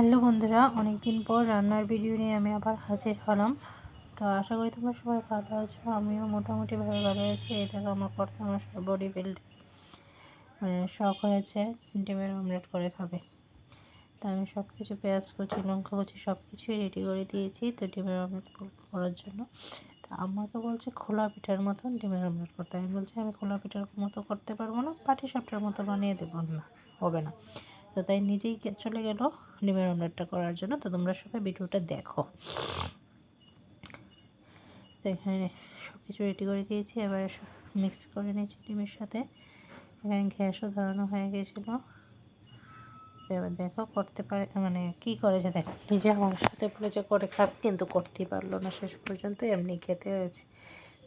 Hello বন্ধুরা অনেক দিন পর রান্নার ভিডিও নিয়ে আমি আবার হাজির হলাম। তো আশা করি তোমরা সবাই ভালো আছো, আমিও মোটামুটিভাবে ভালো আছি। এই দেখো আমার করতে আমার সব বডি বিল্ড মানে শখ হয়েছে ডিমের অমলেট করে খাবে। তো আমি সব কিছু পেঁয়াজ কুচি, লঙ্কা কুচি সব কিছুই রেডি করে দিয়েছি তো ডিমের অমলেট করার জন্য। তো আমাকে বলছে খোলা পিঠার মতন ডিমের অমলেট করতে। আমি বলছি আমি খোলা পিঠার মতো করতে পারব না, পাটি সাপটার মতো বানিয়ে দেবো না, হবে না। তো তাই নিজেই চলে গেল ডিমের অমলেটটা করার জন্য। তো তোমরা সবাই ভিডিওটা দেখো। তো এখানে সব কিছু রেডি করে দিয়েছি। এবার মিক্স করে নিয়েছি ডিমের সাথে। এখানে গ্যাসও ধরানো হয়ে গিয়েছিল এবার দেখো করতে পারে মানে কি করেছে দেখো। নিজে আমার সাথে বলেছে, করে খাবে। কিন্তু করতেই পারল না। শেষ পর্যন্ত এমনি খেতে হয়েছে।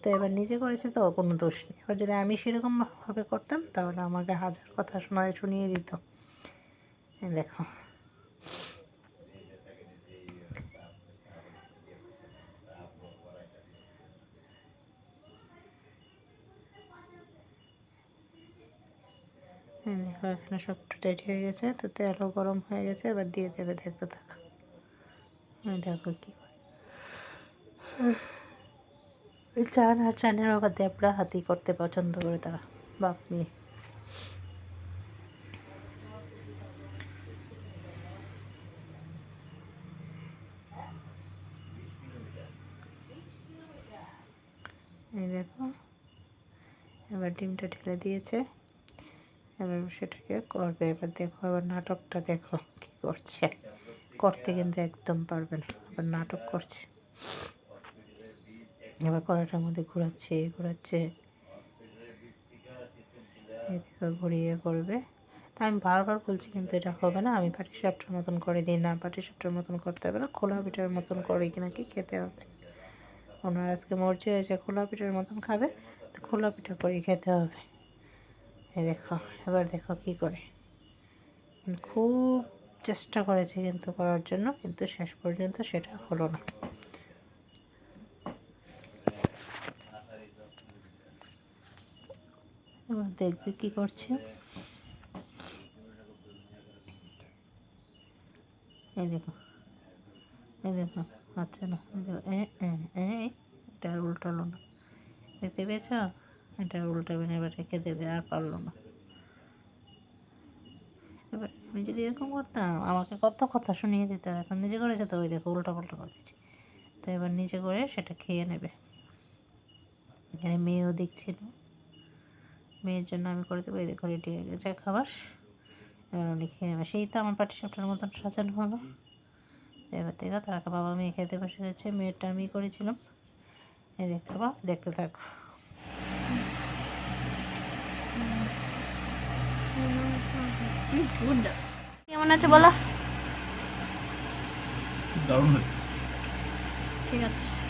তো এবার নিজে করেছে তো কোনো দোষ নেই। এবার যদি আমি সেরকমভাবে করতাম, তাহলে আমাকে হাজার কথা শোনায় শুনিয়ে দিত। দেখো। দেখো, এখানে সবটা রেডি হয়ে গেছে। তো তেলও গরম হয়ে গেছে, এবার দিয়ে দেবে দেখতে থাকো। দেখো কী চান আর চানের আবার দেবরা হাতি করতে পছন্দ করে তারা, বাপ দেখো। এবার ডিমটা ঢেলে দিয়েছে। এবার সেটাকে করবে। এবার দেখো, এবার নাটকটা দেখো কি করছে। করতে কিন্তু একদম পারবে না। এবার নাটক করছে। এবার কড়াটার মধ্যে ঘোরাচ্ছে ঘোরাচ্ছে। দেখো, ঘুরিয়ে করবে। তা আমি বারবার বলছি কিন্তু এটা হবে না। আমি পাটি সাপটার মতন করে দিই না। পাটি সাপটার মতন করতে হবে না। খোলা পিঠার মতন করে কি নাকি খেতে হবে? ওনার আজকে মর্জি হয়েছে খোলা পিঠার মতন খাবে, তো খোলা পিঠা করে খেতে হবে। এই দেখো, এবার দেখো কি করে। খুব চেষ্টা করেছে কিন্তু করার জন্য, কিন্তু শেষ পর্যন্ত সেটা হলো না। এবার দেখবে কি করছে। এই দেখো এই দেখো আচ্ছা না এটা আর উল্টালো না। দেখতে পেয়েছ? এটা উল্টাবে না, এবার রেখে দেবে, আর পারল না। এবার আমি যদি এরকম করতাম, আমাকে কত কথা শুনিয়ে দিত এখন নিজে করেছে তো? ওই দেখো উল্টা পাল্টা করে দিচ্ছে তো এবার নিজে করে সেটা খেয়ে নেবে। এখানে মেয়েও দেখছিল। মেয়ের জন্য আমি করে দেবো, এই দেখো রেডি হয়ে গেছে খাবার। এবার উনি খেয়ে নেবে। সেই তো আমার পাটি সাপটার মতন সাজানো হলো। এবার দেখো তারা বাবা মেয়ে খেতে বসে গেছে মেয়েরটা আমি করেছিলাম। এই দেখতে পাবো দেখতে থাকো। কেমন আছে বলো? দারুণ ঠিক আছে।